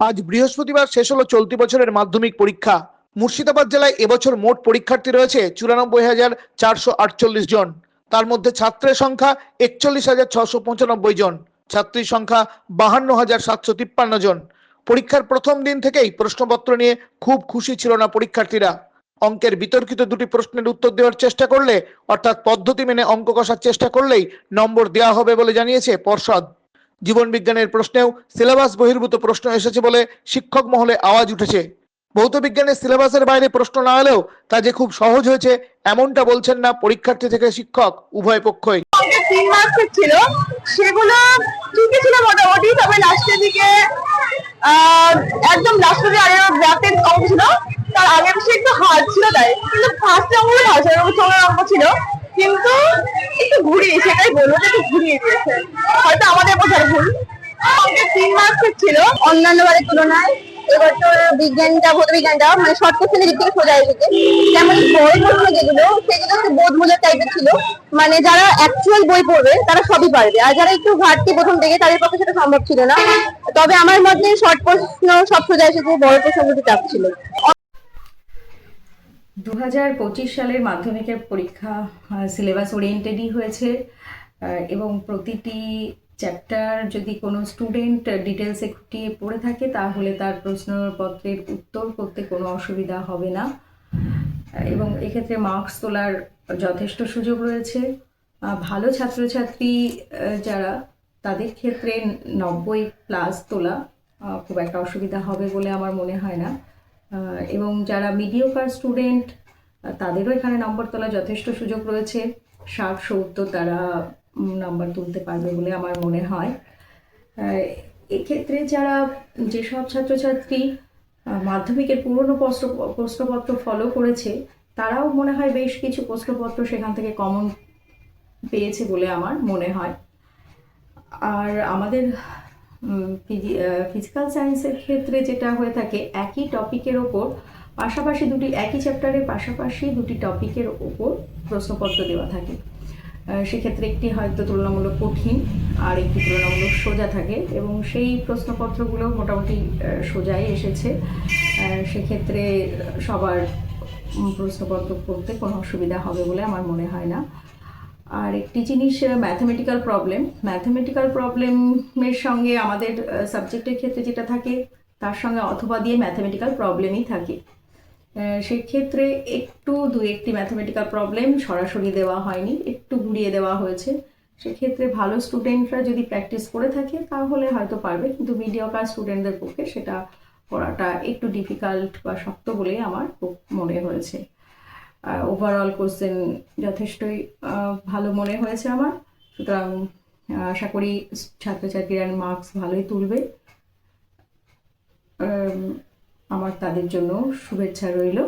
আজ বৃহস্পতিবার শেষ হলো চলতি বছরের মাধ্যমিক পরীক্ষা। মুর্শিদাবাদ জেলায় এবছর মোট পরীক্ষার্থী রয়েছে চুরানব্বই হাজার চারশো আটচল্লিশ জন। তার মধ্যে ছাত্রের সংখ্যা একচল্লিশ হাজার ছশো পঁচানব্বই জন। ছাত্রীর সংখ্যা বাহান্ন হাজার সাতশো তিপ্পান্ন জন। পরীক্ষার প্রথম দিন থেকেই প্রশ্নপত্র নিয়ে খুব খুশি ছিল না পরীক্ষার্থীরা। অঙ্কের বিতর্কিত দুটি প্রশ্নের উত্তর দেওয়ার চেষ্টা করলে, অর্থাৎ পদ্ধতি মেনে অঙ্ক কষার চেষ্টা করলেই নম্বর দেওয়া হবে বলে জানিয়েছে পর্ষদ। জীবন বিজ্ঞানের প্রশ্নেও সিলেবাস বহির্ভূত প্রশ্ন এসেছে বলে শিক্ষক মহলে আওয়াজ উঠেছে। ভৌত বিজ্ঞানের সিলেবাসের বাইরে প্রশ্ন না এলেও তা যে খুব সহজ হয়েছে, এমনটা বলছেন না পরীক্ষার্থী থেকে শিক্ষক উভয় পক্ষই। তিন মার্কসের ছিল, সেগুলো ঠিকই ছিল মোটামুটি? তবে লাস্টের দিকে একদম লাস্টের দিকে রাতের অঙ্ক ছিল, তার আগে একটু হার্ড ছিল তাই। কিন্তু ফার্স্ট ছিল ছিল। কিন্তু একটু ঘুরিয়ে সেটাই বলব একটু ঘুরিয়ে দিয়েছে হয়তো আমাদের বোঝার ভুল তিন ছিল, অন্যান্য বারের তুলনায়। এবার তো বিজ্ঞানটা ভৌত বিজ্ঞানটা মানে শর্ট কোশ্চেনের দিক থেকে সোজা এসেছে যেমন বড় প্রশ্ন যেগুলো, সেগুলো একটু বোধমূলক টাইপের ছিল। মানে যারা অ্যাকচুয়াল বই পড়বে, তারা সবই পারবে। আর যারা একটু ঘাটতি প্রথম থেকে, তাদের পক্ষে সেটা সম্ভব ছিল না। তবে আমার মতে শর্ট প্রশ্ন সব সোজা এসেছে, বড় প্রশ্নগুলো চাপ ছিল। দু হাজার পঁচিশ সালের মাধ্যমিকের পরীক্ষা সিলেবাস ওরিয়েন্টেডই হয়েছে। এবং প্রতিটি চ্যাপ্টার যদি কোনো স্টুডেন্ট ডিটেলসে খুঁটিয়ে পড়ে থাকে, তাহলে তার প্রশ্নপত্রের উত্তর করতে কোনো অসুবিধা হবে না। এবং এক্ষেত্রে মার্কস তোলার যথেষ্ট সুযোগ রয়েছে। ভালো ছাত্রছাত্রী যারা, তাদের ক্ষেত্রে নব্বই প্লাস তোলা খুব একটা অসুবিধা হবে বলে আমার মনে হয় না। এবং যারা মিডিওকার স্টুডেন্ট তাদেরও এখানে নম্বর তোলা যথেষ্ট সুযোগ রয়েছে। ষাট, সত্তর তারা নাম্বার তুলতে পারবে বলে আমার মনে হয়। এক্ষেত্রে যারা যেসব ছাত্রছাত্রী মাধ্যমিকের পুরনো প্রশ্ন, প্রশ্নপত্র ফলো করেছে, তারাও মনে হয় বেশ কিছু প্রশ্নপত্র সেখান থেকে কমন পেয়েছে বলে আমার মনে হয়। আর আমাদের ফিজিক্যাল সায়েন্সের ক্ষেত্রে যেটা হয়ে থাকে, একই টপিকের ওপর পাশাপাশি দুটি, একই চ্যাপ্টারের পাশাপাশি দুটি টপিকের ওপর প্রশ্নপত্র দেওয়া থাকে। সেক্ষেত্রে একটি হয়তো তুলনামূলক কঠিন, আর একটি তুলনামূলক সোজা থাকে এবং সেই প্রশ্নপত্রগুলো মোটামুটি সোজাই এসেছে। সেক্ষেত্রে সবার প্রশ্নপত্র করতে কোনো অসুবিধা হবে বলে আমার মনে হয় না। আর একটি জিনিস ম্যাথামেটিক্যাল প্রবলেম ম্যাথামেটিক্যাল প্রবলেমের সঙ্গে আমাদের সাবজেক্টের ক্ষেত্রে যেটা থাকে, তার সঙ্গে অথবা দিয়ে ম্যাথামেটিক্যাল প্রবলেমই থাকে। সেক্ষেত্রে একটু দু একটি ম্যাথামেটিক্যাল প্রবলেম সরাসরি দেওয়া হয়নি, একটু ঘুরিয়ে দেওয়া হয়েছে। সেক্ষেত্রে ভালো স্টুডেন্টরা যদি প্র্যাকটিস করে থাকে, তাহলে হয়তো পারবে। কিন্তু মিডিয়াকার স্টুডেন্টদের পক্ষে সেটা করাটা একটু ডিফিকাল্ট বা শক্ত বলেই আমার মনে হয়েছে। ওভারঅল কোশ্চেন যথেষ্টই ভালো মনে হয়েছে আমার। সুতরাং আশা করি ছাত্রছাত্রীরা মার্কস ভালোই তুলবে। আম, আমার তাদের জন্য শুভেচ্ছা রইল।